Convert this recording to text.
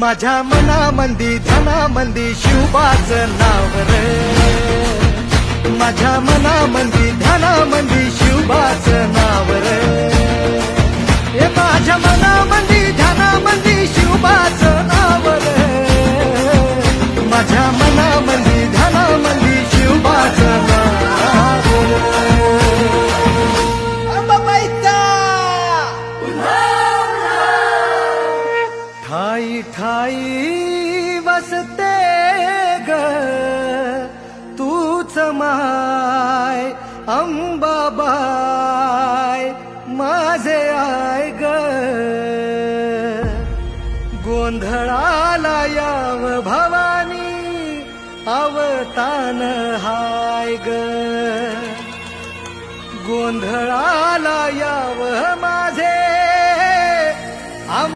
माझ्या मनामंदी ध्यानामंदी शिवबाच नाव रे. माझ्या मनामंदी ध्यानामंदी शिवबाच नाव रे. हे माझ्या मनामंदी ध्यानामंदी शिवबाच नाव रे. माझ्या मनामंदी ठाई ठाई वसते ग तूच माय अंबाबाय माझे आय ग. गोंधळाला याव भवानी अवतान हाय ग. गोंधळाला